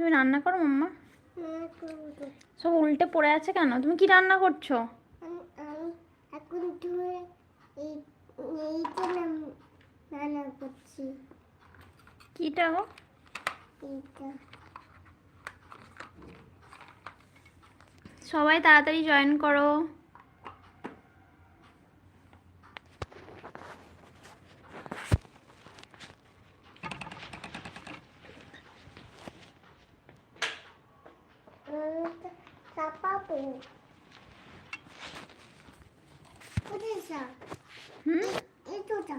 তুমি রান্না করো মাম্মা। হ্যাঁ, সব উল্টে পড়ে আছে কেন? তুমি কি রান্না করছ? আমি আমি এখন ধুয়ে এই এইটা নাম রান্না করছি। কিটা গো? এইটা। সবাই তাড়াতাড়ি জয়েন করো আমি চাপাবো কোথায় যা হুম এই তো যা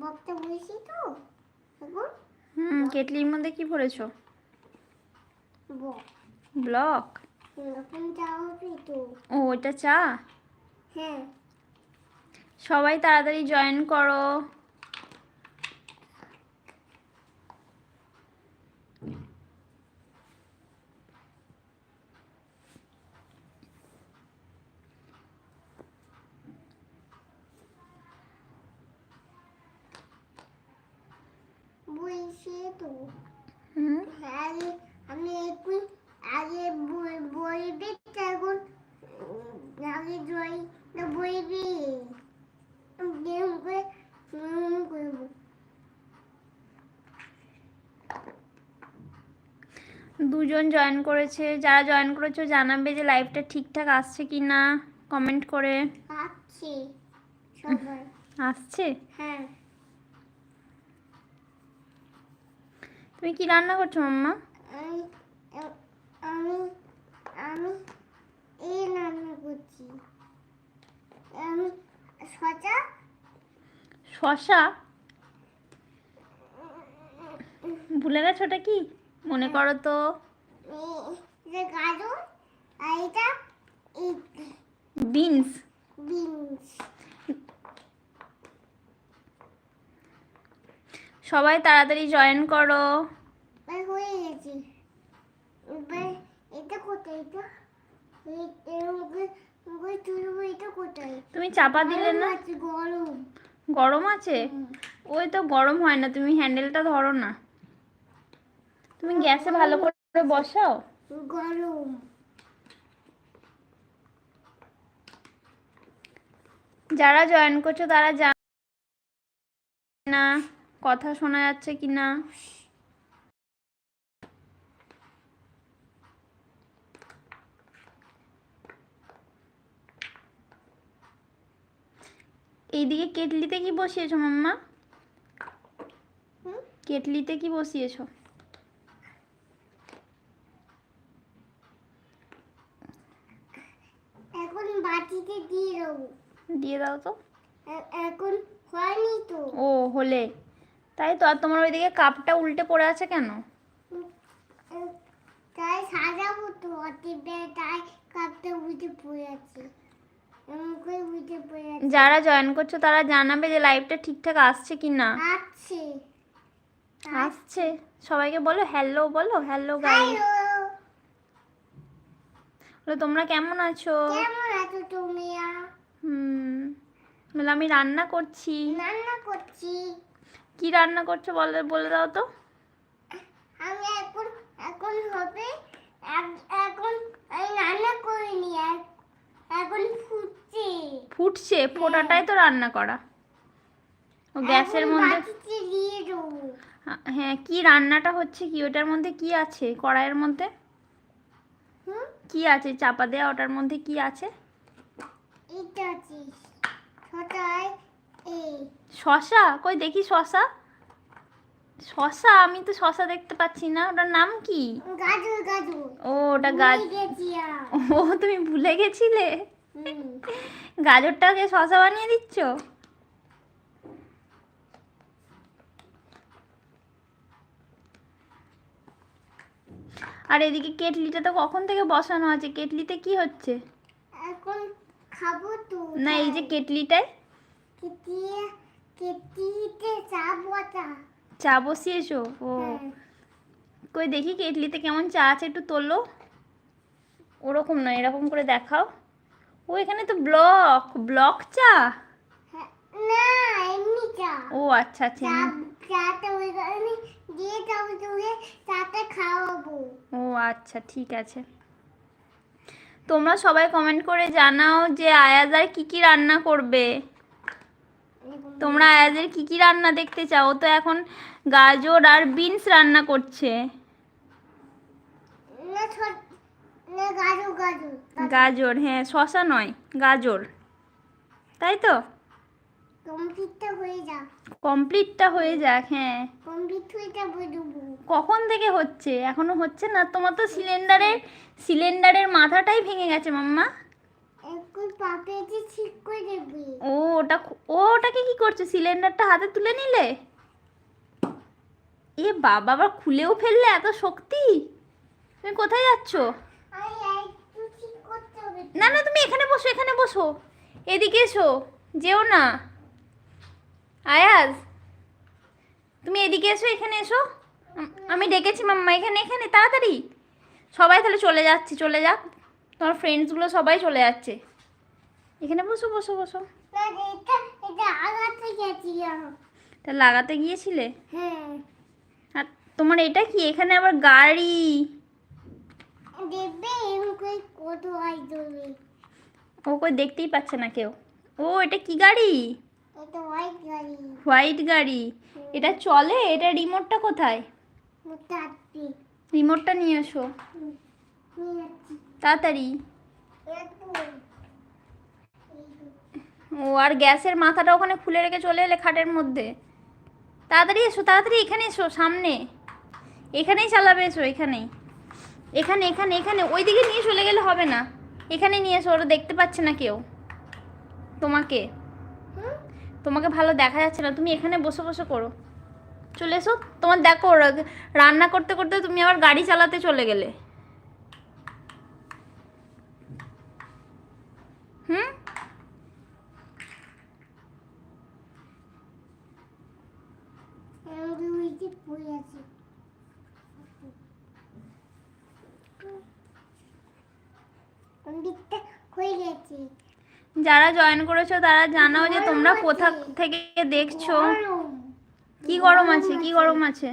বকটা বসি তো হুম কেটলির মধ্যে কি ভরেছো ব্লক ও ওটা চা? হ্যাঁ। সবাই তাড়াতাড়ি জয়েন করো। আমি একটু আগে বই বইবে উম, আগে জয় না বইবে গেম করে করব। দুজন জয়েন করেছে। যারা জয়েন করেছ জানাবে যে লাইভটা ঠিকঠাক আসছে কি না কমেন্ট করে সবাই। আসছে? হ্যাঁ। তুমি কি রান্না করছ মাম্মা? আমি আমি আমি এই রান্না করছি। আমি সজা শশা ভুলে গেছো ওটা কি? মনে করো তো। গাজর আর এটা বিনস। বিনস। সবাই তাড়াতাড়ি জয়েন করো। হয়ে গেছে। এটা কোথায় এটা তুমি চাপা দিলে না? গরম। গরম আছে? ওই তো গরম হয় না তুমি হ্যান্ডেলটা ধরো না। তুমি গ্যাসে ভালো করে বসাও। গরম। যারা জয়েন করছ তারা জান না। কথা শোনা যাচ্ছে কি না? এইদিকে কেটলিতে কি বসিয়েছো মাম্মা? হুম? কেটলিতে কি বসিয়েছো? এখন বাটিতে দিয়ে দেবো। দিয়ে দাও তো। এখন হয়নি তো। ও হলে। তাই তো আর তোমার ওইদিকে কাপটা উল্টে পড়ে আছে কেন? তাই সাজাবো তো অতিবে তাই কাপটা উঠে পড়ে আছে। যারা জয়েন করছ তারা জানাবে যে লাইভটা ঠিকঠাক আসছে কি না। আছে আসছে। সবাইকে বলো হ্যালো বলো হ্যালো গাই হ্যালো বলো তোমরা কেমন আছো? কেমন আছো তুমি? হুম। বলে আমি রান্না করছি। রান্না করছি। কি রান্না করছ বলে বলে দাও তো। আমি এখন এখন হবে এখন আমি রান্না করিনি এখন ফুটছে। ফুটছে ফোটাটাই তো রান্না করা। ও গ্যাসের মধ্যে দিয়ে হ্যাঁ কি রান্নাটা হচ্ছে কি? ওটার মধ্যে কি আছে? কড়াইয়ের মধ্যে? হুম? কি আছে? চাপা দেওয়া ওটার মধ্যে কি আছে? শশা? কই দেখি শশা। শশা? আমি তো শশা দেখতে পাচ্ছি না। ওটার নাম কি? গাজর গাজর। ও ওটা আর। ও তুমি ভুলে গেছিলে? গাজরটাকে শশা বানিয়ে দিচ্ছ? আর এদিকে কেটলিটা তো কখন থেকে বসানো আছে? কেটলিতে কি হচ্ছে? এখন খাব তো না এই যে কেটলিটায়? কেটিয়ে কেটিতে চা বটা চা বসিয়েছো ও। হ্যাঁ। কই দেখি কেটলিতে কেমন চা আছে একটু তোলো। ওরকম না এরকম করে দেখাও। ও এখানে তো ব্লক ব্লক চা? হ্যাঁ, না এমনি চা। ও আচ্ছা আচ্ছা। চাটা দিয়ে চাটা খাওয়াবো। ও আচ্ছা ঠিক আছে। তোমরা সবাই কমেন্ট করে জানাও যে আয়াজ আর কি কি রান্না করবে। তোমরা আয়াজের কি কি রান্না দেখতে চাও? তো এখন গাজর আর বিনস রান্না করছে। গাজর হ্যাঁ শশা নয় গাজর। তাই তো? কমপ্লিটটা হয়ে যাক। হ্যাঁ কখন থেকে হচ্ছে? এখনও হচ্ছে না? তোমার তো সিলিন্ডারের সিলিন্ডারের মাথাটাই ভেঙে গেছে মাম্মা। ও ওটা ও ওটাকে কি করছে? সিলিন্ডারটা হাতে তুলে নিলে? এ বাবা আবার খুলেও ফেললে এত শক্তি? তুমি কোথায় যাচ্ছ? না না তুমি এখানে বসো এখানে বসো। এদিকে এসো যেও না। আয়াজ তুমি এদিকে এসো এখানে এসো। আমি ডেকেছি মাম্মা এখানে এখানে তাড়াতাড়ি। সবাই তাহলে চলে যাচ্ছে চলে যাক। তোমার ফ্রেন্ডসগুলো সবাই চলে যাচ্ছে। এখানে বসো বসো বসো। তা লাগাতে গিয়েছিলে? হ্যাঁ। আর তোমার এটা কি? এখানে আবার গাড়ি। ও কই দেখতেই পাচ্ছে না কেউ। ও এটা কি গাড়ি? হোয়াইট গাড়ি। এটা চলে? এটা রিমোটটা কোথায়? রিমোটটা নিয়ে এসো। নিয়ে তাড়াতাড়ি। ও, আর গ্যাসের মাথাটা ওখানে খুলে রেখে চলে এলে খাটের মধ্যে। তাড়াতাড়ি এসো, তাড়াতাড়ি এখানে এসো, সামনে। এখানেই চালাবে এসো, এখানেই। এখানে এখানে এখানে। ওইদিকে নিয়ে চলে গেলে হবে না। এখানে নিয়ে এসো, ওরা দেখতে পাচ্ছে না কেউ। তোমাকে। তোমাকে ভালো দেখা যাচ্ছে না। তুমি এখানে বসে বসে করো। চলে এসো। তোমার দেখো রান্না করতে করতে তুমি আবার গাড়ি চালাতে চলে গেলে। হুম? যারা জয়েন করেছ তারা জানাও যে তোমরা কোথা থেকে দেখছ। কি গরম আছে? কি গরম আছে?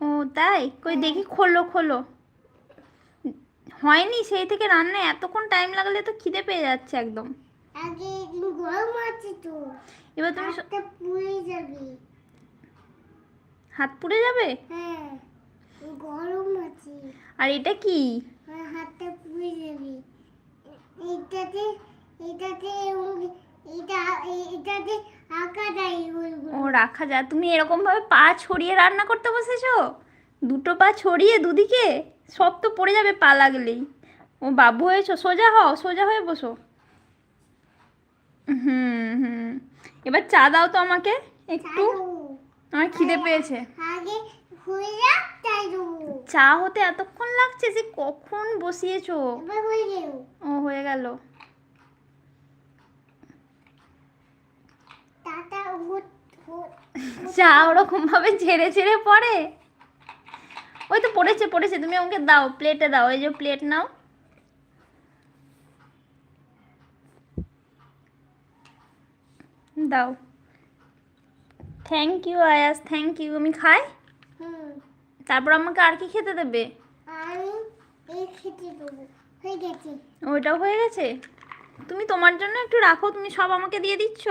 ও তাই? কই দেখি খোলো খোলো। হয়নি সেই থেকে রান্না এতক্ষণ টাইম লাগলে তো খিদে পেয়ে যাচ্ছে একদম। আগে গরম আছে তো এবার তুমি পুড়ে যাবে। হাত পুড়ে যাবে? হ্যাঁ গরম আছে। আর এটা কি? আমার হাতটা পুড়ে যাবে। এটাতে এটাতে এটা এটাতে আঁকা দেয় ওইগুলো। ও রাখা যায়। তুমি এরকম ভাবে পা ছড়িয়ে রান্না করতে বসেছো? দুটো পা ছড়িয়ে দুদিকে? সব তো পড়ে যাবে পা লাগলেই। ও বাবু হয়েছো? সোজা হও সোজা হয়ে বসো। হুম হুম। এবার চা দাও তো আমাকে একটু। আমার খিদে পেয়েছে। চা হতে এতক্ষণ লাগছে যে কখন বসিয়েছো? ও হয়ে গেল। চা ওরকম ভাবে ঝেড়ে ঝেড়ে পড়ে? ওই তো পড়েছে পড়েছে। তুমি আমাকে দাও প্লেটে দাও। এই যে প্লেট নাও। দাও। থ্যাংক ইউ আয়াস থ্যাংক ইউ আমি খাই? তারপর আমাকে আর কি খেতে দেবে? ওইটাও হয়ে গেছে? তুমি তোমার জন্য একটু রাখো তুমি সব আমাকে দিয়ে দিচ্ছ?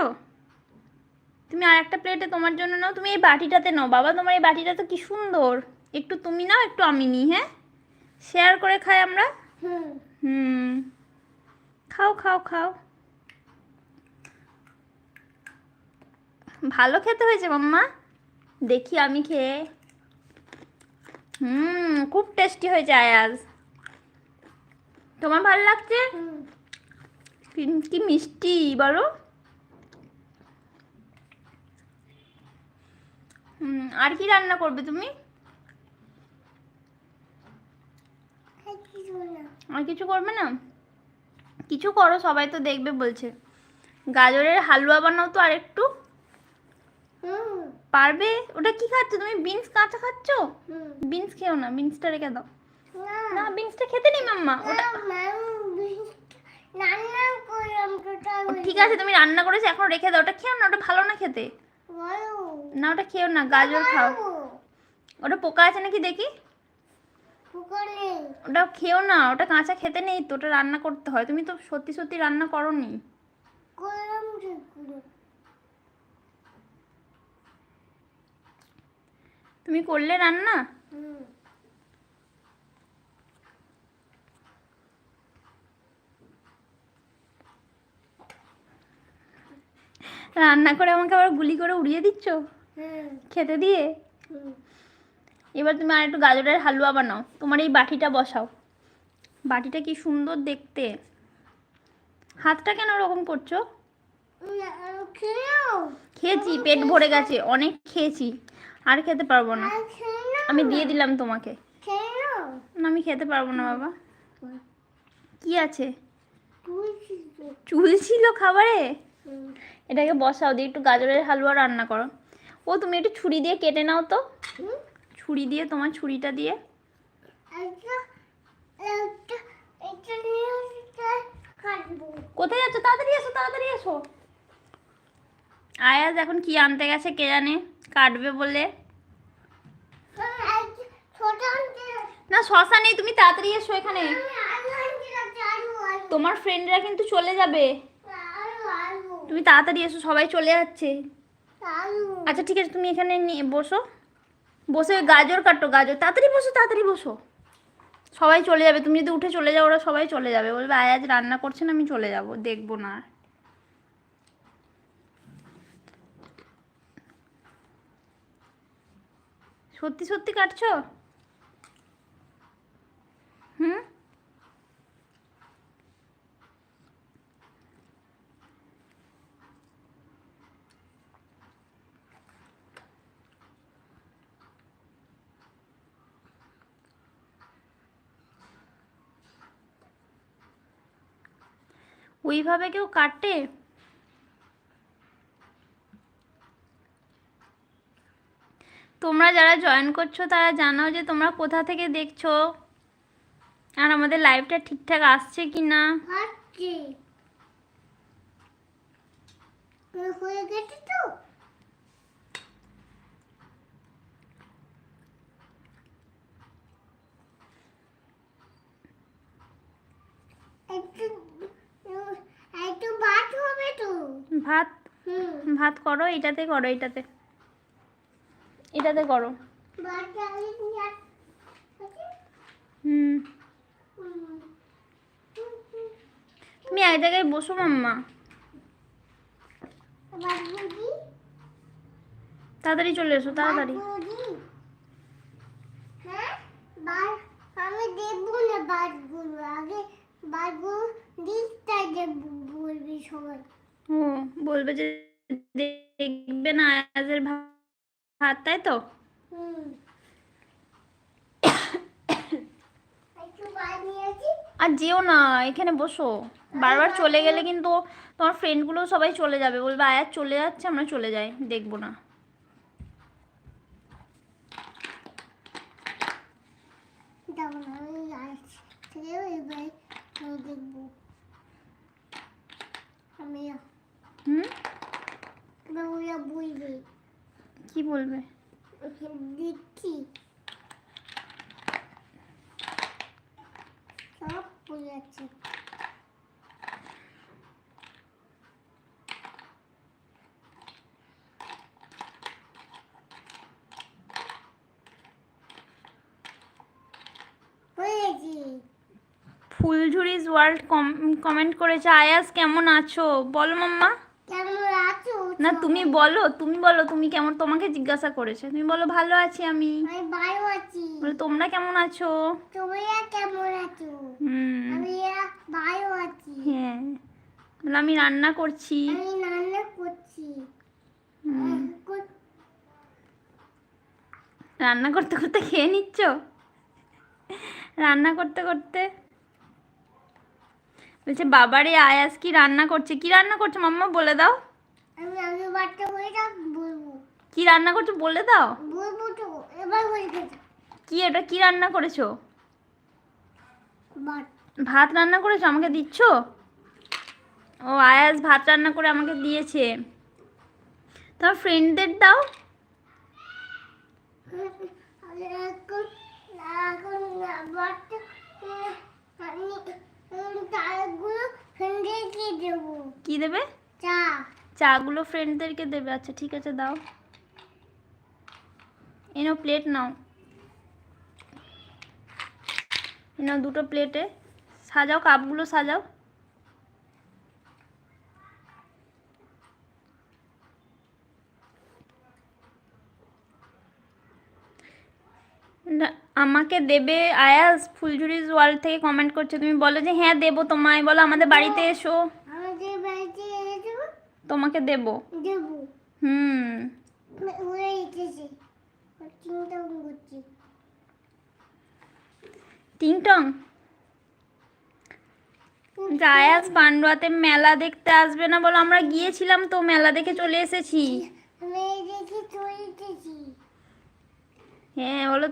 তুমি আর একটা প্লেটে তোমার জন্য নাও। তুমি এই বাটিটাতে নাও। বাবা তোমার এই বাটিটা তো কি সুন্দর। একটু তুমি নাও একটু আমি নিই হ্যাঁ? শেয়ার করে খাই আমরা? হুম। হুম। খাও খাও খাও। ভালো খেতে হয়েছে মাম্মা। দেখি আমি খেয়ে। হুম খুব টেস্টি হয়েছে আয়াজ। তোমার ভালো লাগছে? কি কি মিষ্টি বলো। হুম, আর কি রান্না করবে তুমি আর কিছু না আর কিছু করবে না? কিছু করো সবাই তো দেখবে বলছে। গাজরের হালুয়া বানাও তো আরেকটু। হুম। পারবে? ওটা কি খাচ্ছ? তুমি বিনস কাঁচা খাচ্ছ? বিনস খেও না বিনসটা রেখে দাও। না। বিনসটা খেতে নেই মাম্মা। ওটা ঠিক আছে তুমি রান্না করেছ এখন রেখে দাও। ওটা খেও না ওটা ভালো না খেতে। না ওটা খেও না গাজর খাও। ওটা পোকা আছে নাকি দেখি? ওটা খেও না ওটা কাঁচা খেতে নেই তো ওটা রান্না করতে হয়। তুমি তো সত্যি সত্যি রান্না করনি। তুমি করলে রান্না? রান্না করে আমাকে আবার গুলি করে উড়িয়ে দিচ্ছ? খেতে দিয়ে? এবার তুমি আর একটু গাজরের হালুয়া বানাও। তোমার এই বাটিটা বসাও। বাটিটা কি সুন্দর দেখতে। হাতটা কেন ওরকম করছ? খেয়েছি, পেট ভরে গেছে। অনেক খেয়েছি। আর খেতে পারব না। আমি দিয়ে দিলাম তোমাকে। আমি খেতে পারব না, বাবা। কি আছে? চুল ছিল খাবারে? এটাকে বসাও, দিয়ে একটু গাজরের হালুয়া রান্না করো। ও, তুমি একটু ছুরি দিয়ে কেটে নাও তো। ছুরি দিয়ে তোমার ছুরিটা দিয়ে? কোথায় যাচ্ছ? তাড়াতাড়ি এসো তাড়াতাড়ি এসো। আয়াজ এখন কি আনতে গেছে কে জানে? কাটবে বলে। না শশা নেই তুমি তাড়াতাড়ি এসো এখানে। তোমার ফ্রেন্ডরা কিন্তু চলে যাবে। তুমি তাড়াতাড়ি এসো সবাই চলে যাচ্ছে। আচ্ছা ঠিক আছে তুমি এখানে নিয়ে বসো। বসে গাজর কাটো, গাজর। তাড়াতাড়ি বসো তাড়াতাড়ি বসো। সবাই চলে যাবে। তুমি যদি উঠে চলে যাও, ওরা সবাই চলে যাবে। বলবে, আয়, আজ রান্না করছেন আমি চলে যাব। দেখব না। সত্যি সত্যি কাটছো? হুম? ওইভাবে কেউ কাটে? তোমরা যারা জয়েন করছ, তারা জানাও যে তোমরা কোথা থেকে দেখছ? আর আমাদের লাইভটা ঠিকঠাক আসছে কি না? একটু ভাত হবে তো। ভাত? হুম। ভাত করো এটাতে করো এটাতে। এটাতে করো? হুম হুম। তুমি এক জায়গায় বসো মাম্মা। তাড়াতাড়ি চলে এসো তাড়াতাড়ি ভাতগুলো দিই? হ্যাঁ ভাত আমি দেখব না ভাতগুলো আগে ভাতগুলো দিই তাই দেখব বলবি সবাই ও বলবে যে দেখবে না আয়াজের ভাত তাই তো? আর যেও না এখানে বসো। বারবার চলে গেলে কিন্তু তোমার ফ্রেন্ডগুলো সবাই চলে যাবে। বলবে আয়াজ চলে যাচ্ছে আমরা চলে যাই। দেখব না। আমি হুম? এবার ওরা বলবে? কি বলবে সব পড়ে ফুলঝুরিজ ওয়ার্ল্ড কমেন্ট করেছে আয়াজ কেমন আছো? বলো মাম্মা। না তুমি বলো তুমি বলো তুমি কেমন তোমাকে জিজ্ঞাসা করেছে। তুমি বলো ভালো আছি আমি। আমি ভালো আছি। বলো তোমরা কেমন আছো? তোমরা কেমন আছো? হুম। আমি ভালো আছি। হ্যাঁ। বলো আমি রান্না করছি। আমি রান্না করছি। রান্না করতে করতে খেয়ে নিচ্ছ? রান্না করতে করতে? বলছে বাবারে আয়াস কি রান্না করছে? কি রান্না করছ? মাম্মা বলে দাও। আমি আমি বাচ্চা যাক বলব। কি রান্না করছ বলে দাও। বলব তো এবার গেছে কি এটা কি রান্না করেছ? ভাত। রান্না করেছ আমাকে দিচ্ছ? ও আয়াস ভাত রান্না করে আমাকে দিয়েছে। তোমার ফ্রেন্ডদের দাও। কি দেবে? চাগুলো ফ্রেন্ডদেরকে দেবে। আচ্ছা ঠিক আছে দাও। এনো প্লেট নাও। এনাও দুটো প্লেটে সাজাও কাপগুলো সাজাও। না, আমাকে দেবে আয়াস ফুলঝুরিজ ওয়ার্ল্ড থেকে কমেন্ট করছে। তুমি বলো যে হ্যাঁ দেবো তোমায়। বলো আমাদের বাড়িতে এসো। আমাদের বাড়িতে এনে তোমাকে দেবো। দেবো। হুম। টিংটং? জায়াজ পান্ডুয়াতে মেলা দেখতে আসবে না বলো আমরা গিয়েছিলাম তো মেলা দেখে চলে এসেছি। হ্যাঁ বলো।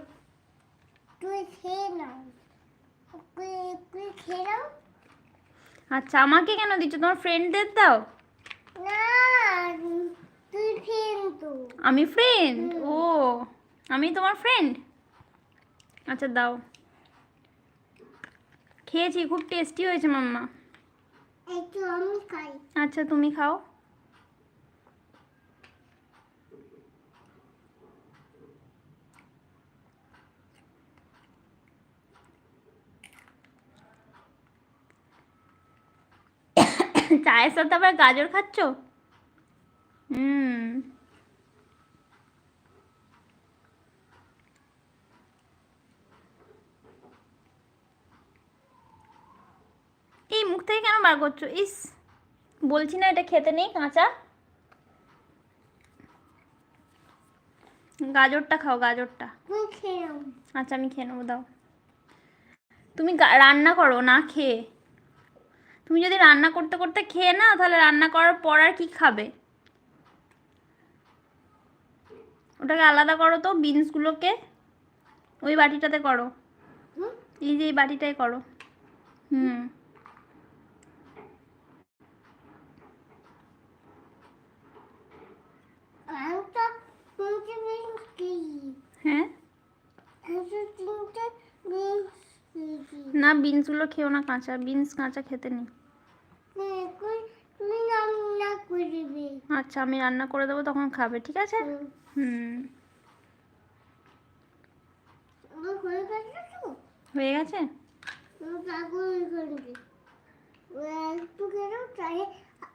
আচ্ছা আমাকে কেন দিচ্ছ? তোমার ফ্রেন্ডদের দাও। আমি ফ্রেন্ড ও আমি তোমার ফ্রেন্ড আচ্ছা দাও। খেয়েছি খুব টেস্টি হয়েছে মাম্মা। আচ্ছা তুমি খাও। চায়ের সাথে আবার গাজর খাচ্ছ? হুম। এই মুখ থেকে কেন বার করছ? ইস বলছি না এটা খেতে নেই কাঁচা। গাজরটা খাও গাজরটা। আচ্ছা আমি খেয়ে নেব দাও। তুমি রান্না করো না খেয়ে। তুমি যদি রান্না করতে করতে খেয়ে নাও তাহলে রান্না করার পর আর কি খাবে? ওটাকে আলাদা করো তো বিনসগুলোকে। ওই বাটিটাতে করো। এই যে এই বাটিটাই করো। হুম। হ্যাঁ? না বিনসগুলো খেও না কাঁচা। বিনস কাঁচা খেতে নেই এখন তুমি রান্না করবে আচ্ছা আমি রান্না করে দেবো তখন খাবে ঠিক আছে? হুম। হয়ে গেছে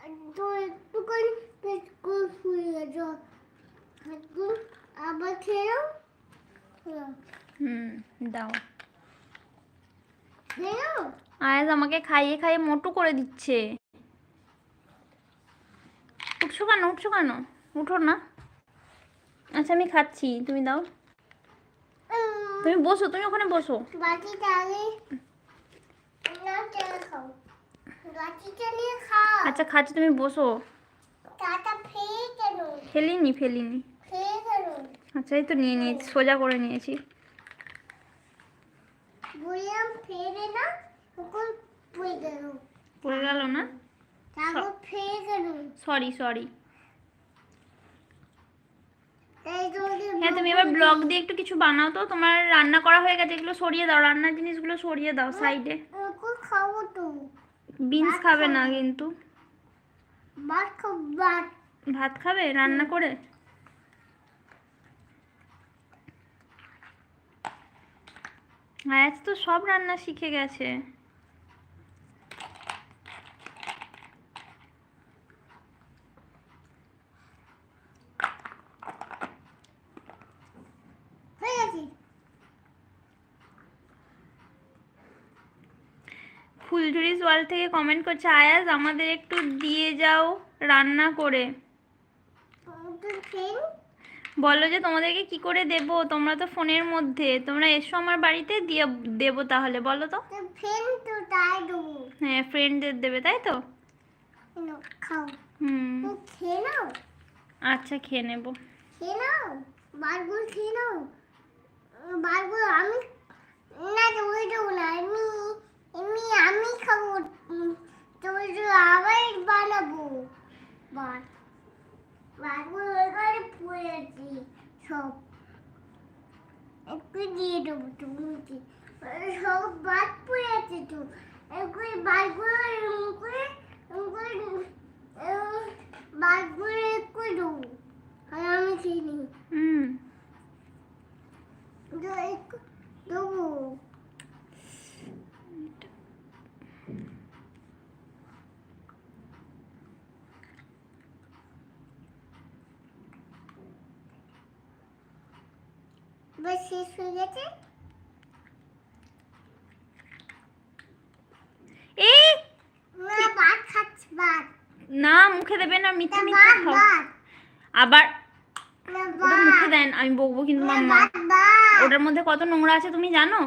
একটু একটু আবার খেয়েও হুম দাও। খেয়েও আয়াজ আমাকে খাইয়ে খাইয়ে মোটু করে দিচ্ছে। উঠছো কেন? উঠছো কেন? উঠো না। আচ্ছা আমি খাচ্ছি। তুমি দাও। তুমি বসো তুমি ওখানে বসো। আচ্ছা খাচ্ছি তুমি বসো। ফেলিনি ফেলিনি। আচ্ছা এই তো নিয়ে নিয়েছি সোজা করে নিয়েছি। বললাম না পড়ে গেল। না? সরি সরি হ্যাঁ তুমি এবার ব্লগ দিয়ে একটু কিছু বানাও তো। তোমার রান্না করা হয়ে গেছে এগুলো সরিয়ে দাও। রান্নার জিনিসগুলো সরিয়ে দাও সাইডে খাব তো। বিনস খাবে না কিন্তু। ভাত ভাত। ভাত খাবে? রান্না করে? আজ তো সব রান্না শিখে গেছে হয়ে গেছে ফুলঝুরিস ওয়াল থেকে কমেন্ট করছে, আয়াজ আমাদের একটু দিয়ে যাও রান্না করে। বলো যে তোমাদেরকে কি করে দেব? তোমরা তো ফোনের মধ্যে, তোমরা এসো আমার বাড়িতে, দিয়ে দেবো তাহলে, বলো তো। হ্যাঁ ফ্রেন্ডদের দেবে, তাই তো? হুম। আচ্ছা খেয়ে নেব। খেয়ে নাও বারগুলো খেয়ে নাও। বারগুলো আমি না তো ওই দেবো না এমনি এমনি আমি খাব উম, তো আবার বাদ বাদগুলো ওই ঘরে পড়েছি সব। একটু দিয়ে দেবো তুমি সব বাদ পড়ে আছে তো। একটু বাদগুলো এরকম করে এরকম করে বাদগুলো একটু দেবো। আর আমি খেয়ে নিই। হুম। দেবো। এবার শেষ হয়ে গেছে। এই! না ভাত খাচ্ছি ভাত। না মুখে দেবে না মিথ্যে মিথ্যে খাও। আবার ওটা মুখে দেন আমি বকবো কিন্তু মাম্মা ওটার মধ্যে কত নোংরা আছে তুমি জানো?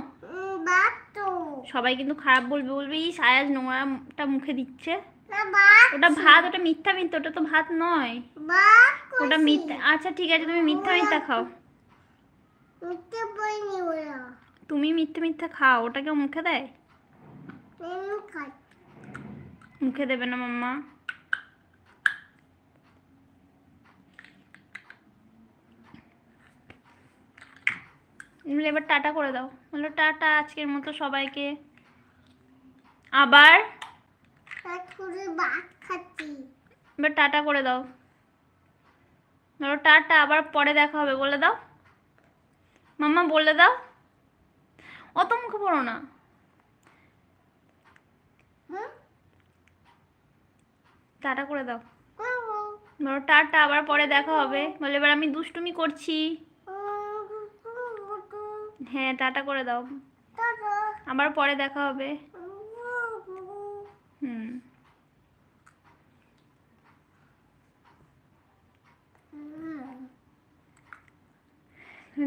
সবাই কিন্তু খারাপ বলবে বলবে এই সায়াজ নোংরাটা মুখে দিচ্ছে। ওটা ভাত ওটা মিথ্যা মিথ্যা ওটা তো ভাত নয়। ওটা মিথ্যা আচ্ছা ঠিক আছে তুমি মিথ্যা মিথ্যা খাও। মিথ্যে বইনি ওরা তুমি মিথ্যে মিথ্যে খাও ওটা কেউ মুখে দেয়? মুখে দেবে না মাম্মা। এবার টাটা করে দাও। বলল টাটা আজকের মতো সবাইকে। আবার? এবার টাটা করে দাও। ধরো টাটা আবার পরে দেখা হবে। বলে দাও। মাম্মা বলে দাও। অত মুখে পড়ো না। হুম টাটা করে দাও। হুম ধরো টাটা আবার পরে দেখা হবে। বলে এবার আমি দুষ্টুমি করছি। হ্যাঁ টাটা করে দাও। আবার পরে দেখা হবে। হুম।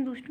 দুষ্টুমি